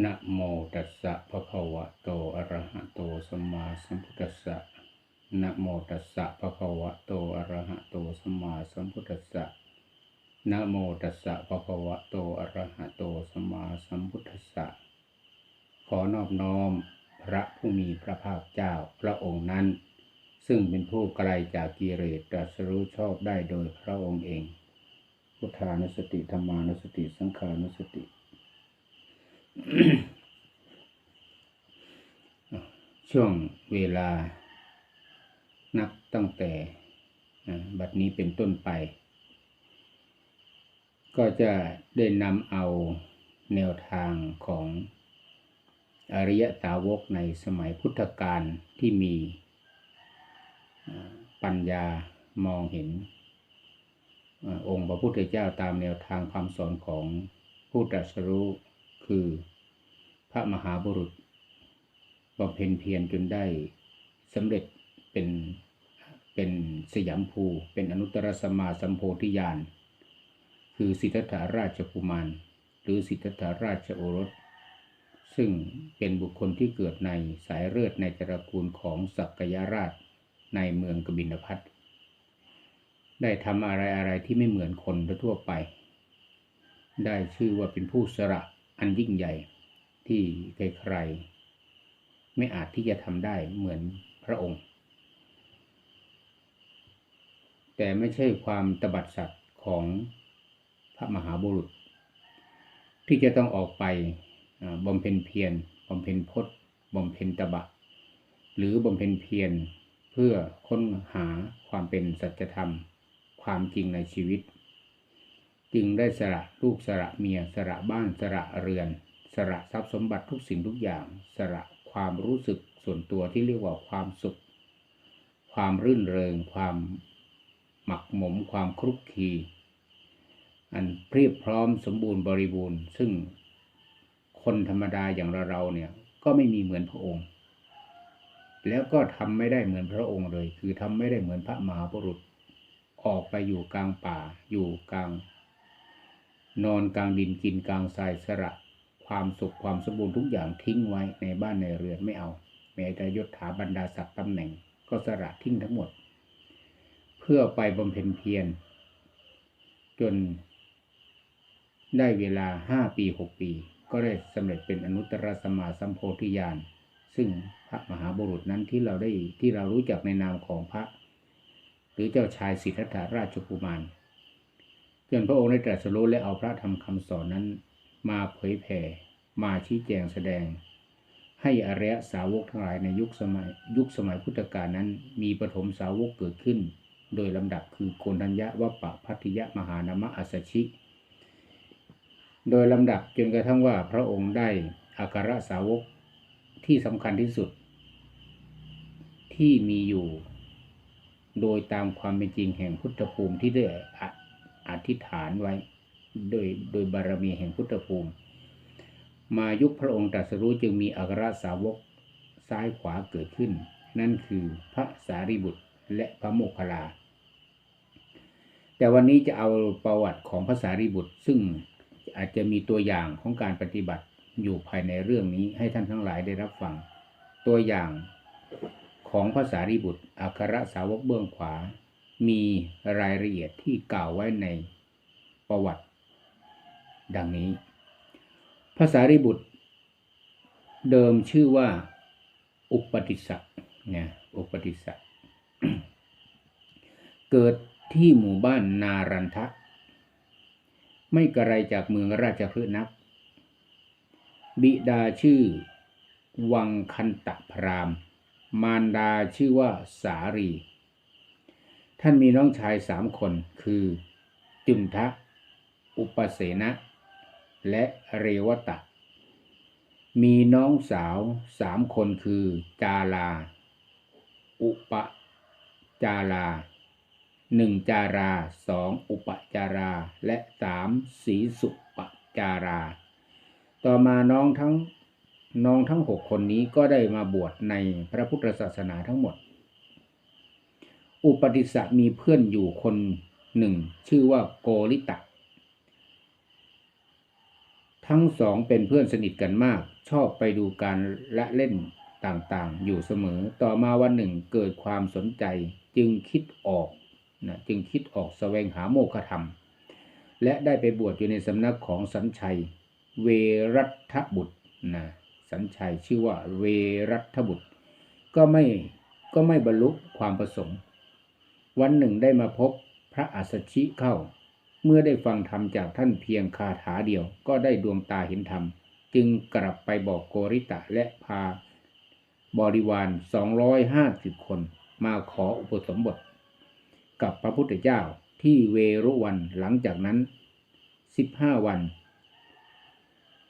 นะโมตัสสะภะคะวะโต อะระหะโต สัมมาสัมพุทธัสสะนะโมตัสสะภะคะวะโต อะระหะโต สัมมาสัมพุทธัสสะนะโมตัสสะภะคะวะโต อะระหะโต สัมมาสัมพุทธัสสะ ขอนอบน้อมพระผู้มีพระภาคเจ้าพระองค์นั้น ซึ่งเป็นผู้ไกลจากกิเลสตรัสรู้ชอบได้โดยพระองค์เอง พุทธานุสติธรรมานุสติ สังขานุสติ ช่วงเวลา นับตั้งแต่บัดนี้เป็นต้นไป ก็จะได้นำเอาแนวทางของอริยสาวกในสมัยพุทธกาลที่มีปัญญามองเห็นอองค์พระพุทธเจ้าตามแนวทางคำสอนของผู้ตรัสรู้ คือ พระมหาบุรุษบำเพ็ญเพียรจนได้สำเร็จเป็นเป็นสยามภู เป็นอนุตตรสมมาสัมโพธิญาณ คือสิทธัตถราชกุมาร หรือสิทธัตถราชโอรส ซึ่งเป็นบุคคลที่เกิดในสายเลือดในตระกูลของสักยราชในเมืองกบินพัทได้ทำอะไรอะไรที่ไม่เหมือนคนทั่วไป ได้ชื่อว่าเป็นผู้สระ อันยิ่งใหญ่ที่ใครๆไม่อาจที่จะทำได้เหมือนพระองค์ แต่ไม่ใช่ความตบัดสัตย์ของพระมหาบุรุษ ที่จะต้องออกไปบำเพ็ญเพียรบำเพ็ญพจน์บำเพ็ญตบะ หรือบำเพ็ญเพียรเพื่อค้นหาความเป็นสัจธรรม ความจริงในชีวิต จึงได้สละลูกสละเมียสละบ้านสละเรือน สละทรัพย์สมบัติทุกสิ่งทุกอย่าง สละความรู้สึกส่วนตัวที่เรียกว่าความสุข ความรื่นเริง ความหมักหมม ความคลุกคลีอันเพียบพร้อมสมบูรณ์บริบูรณ์ ซึ่งคนธรรมดาอย่างเราเราเนี่ยก็ไม่มีเหมือนพระองค์ แล้วก็ทำไม่ได้เหมือนพระองค์เลย คือทำไม่ได้เหมือนพระมหาบุรุษ ออกไปอยู่กลางป่า อยู่กลาง นอนกลางดินกินกลางทรายสระความสุขความสมบูรณ์ทุกอย่างทิ้งไว้ในบ้านในเรือนไม่เอาแม้แต่ยศถาบรรดาศักดิ์ตำแหน่งก็สละทิ้งทั้งหมด เพื่อไปบำเพ็ญเพียรจนได้เวลาห้าปีหกปี ก็ได้สำเร็จเป็นอนุตตรสมมาสัมโพธิญาณซึ่งพระมหาบุรุษนั้นที่เราได้ที่เรารู้จักในนามของพระ หรือเจ้าชายสิทธัตถราชกุมาร จนพระองค์ได้ตรัสรู้และเอาพระธรรมคำสอนนั้น มาเผยแผ่ มาชี้แจงแสดง ให้อริยสาวกทั้งหลายในยุคสมัยยุคสมัยพุทธกาลนั้น มีปฐมสาวกเกิดขึ้น โดยลำดับคือโกนัญญะวัปปะพัทธิยะมหานามะอัสชิ โดยลำดับจนกระทั่งว่าพระองค์ได้อัครสาวกที่สำคัญที่สุด ที่มีอยู่ โดยตามความเป็นจริงแห่งพุทธภูมิที่ได้ออ ธิษฐานไว้ โดยโดยบารมีแห่งพุทธภูมิ มายุคพระองค์ตรัสรู้จึงมีอัครสาวกซ้ายขวาเกิดขึ้น นั่นคือพระสารีบุตรและพระโมคคัลลา แต่วันนี้จะเอาประวัติของพระสารีบุตร ซึ่งอาจจะมีตัวอย่างของการปฏิบัติอยู่ภายในเรื่องนี้ให้ท่านทั้งหลายได้รับฟัง ตัวอย่างของพระสารีบุตรอัครสาวกเบื้องขวา มีรายละเอียดที่กล่าวไว้ในประวัติ ดังนี้พระสารีบุตร เดิมชื่อว่า อุปติสสะเนี่ยอุปติสสะเกิดที่หมู่บ้านนารันทะ ไม่ไกลจากเมืองราชพฤกษ์นัก บิดาชื่อ วังคันตะพราม มารดาชื่อว่าสารี ท่านมีน้องชายสามคนคือจุนทะ อุปเสนะ และเรวตะ มีน้องสาวสามคนคือจาลาอุปจาราหนึ่งจาราสองอุปจารา และสามสีสุปจารา ต่อมาน้องทั้งน้องทั้งหกคนนี้ก็ได้มาบวชในพระพุทธศาสนาทั้งหมด อุปติสะมีเพื่อนอยู่คนหนึ่ง ชื่อว่าโกริตะ ทั้งสองเป็นเพื่อนสนิทกันมาก ชอบไปดูการละเล่นต่างๆ อยู่เสมอ ต่อมาวันหนึ่งเกิดความสนใจจึงคิดออกนะจึงคิดออกแสวงหาโมฆะธรรม และได้ไปบวชอยู่ในสำนักของสัญชัย เวรัตบุตรนะสัญชัยชื่อว่าเวรัตบุตร ก็ไม่ก็ไม่บรรลุความประสงค์ วันหนึ่งได้มาพบพระอัสสชิเข้า เมื่อได้ฟังธรรมจากท่านเพียงคาถาเดียวก็ได้ดวงตาเห็นธรรม จึงกลับไปบอกโกริตะและพา บริวาร 250 คนมาขออุปสมบท กับพระพุทธเจ้าที่เวรุวันหลังจากนั้น 15 วัน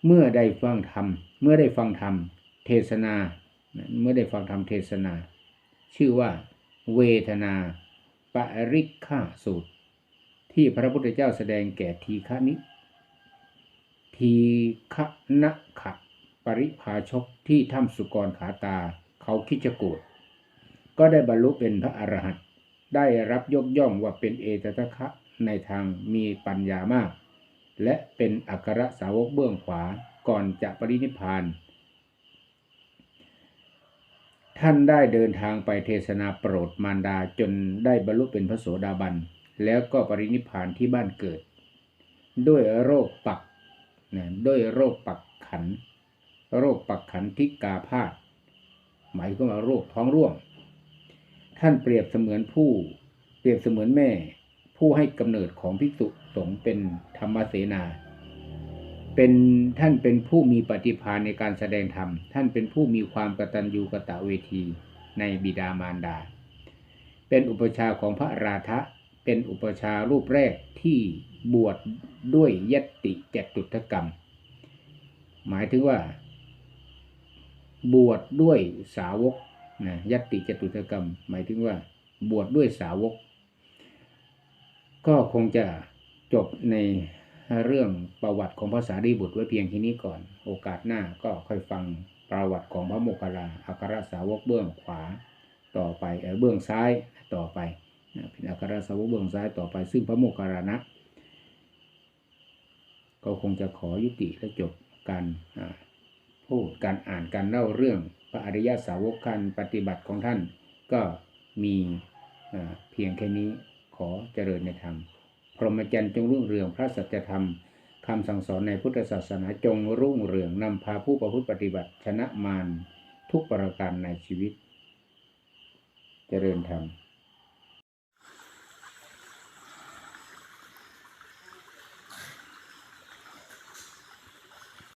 เมื่อได้ฟังธรรม เมื่อได้ฟังธรรมเทศนา เมื่อได้ฟังธรรมเทศนา ชื่อว่า เวทนา ปริฆาสูตร ที่พระพุทธเจ้าแสดงแก่ทีฆนิทีฆนะขะปริภาชกที่ถ้ำสุกรขาตาเขาคิจกูดก็ได้บรรลุเป็นพระอรหันต์ได้รับยกย่องว่าเป็นเอตตะคะในทางมีปัญญามาก และเป็นอัครสาวกเบื้องขวาก่อนจะปรินิพพาน ท่านได้เดินทางไปเทศนาโปรดมารดาจนได้บรรลุเป็นพระโสดาบัน แล้วก็ปรินิพานที่บ้านเกิด ด้วยโรคปักนะด้วยโรคปักขัน โรคปักขันทิกาพาธหมายความว่าโรคท้องร่วง ท่านเปรียบเสมือนผู้ เปรียบเสมือนแม่ ผู้ให้กำเนิดของภิกษุสงฆ์เป็นธรรมเสนา เป็นท่านเป็นผู้มีปฏิภาณในการแสดงธรรม ท่านเป็นผู้มีความกตัญญูกะตะเวทีในบิดามารดา เป็นอุปชาของพระราธะ เป็นอุปชารูปแรกที่บวชด้วยยตติจตุถกรรม หมายถึงว่า บวชด้วยสาวกนะยตติจตุถกรรม หมายถึงว่า บวชด้วยสาวก ก็คงจะจบใน เรื่องประวัติของพระสารีบุตรไว้เพียงแค่นี้ก่อน โอกาสหน้าก็ค่อยฟังประวัติของพระโมคคัลลาอัครสาวกเบื้องขวา ต่อไปเออเบื้องซ้ายต่อไปเป็นอัครสาวกเบื้องซ้ายต่อไป ซึ่งพระโมคคัลลานะก็คงจะขอยุติและจบการพูดการอ่านการเล่าเรื่องพระอริยสาวกการปฏิบัติของท่าน ก็มีเพียงแค่นี้ขอเจริญในธรรม รหมจรรย์จงรุ่งเรืองพระสัจธรรมคำสั่งสอนในพุทธศาสนาจงรุ่งเรืองนำพาผู้ประพฤติปฏิบัติชนะมารทุกประการในชีวิต เจริญธรรม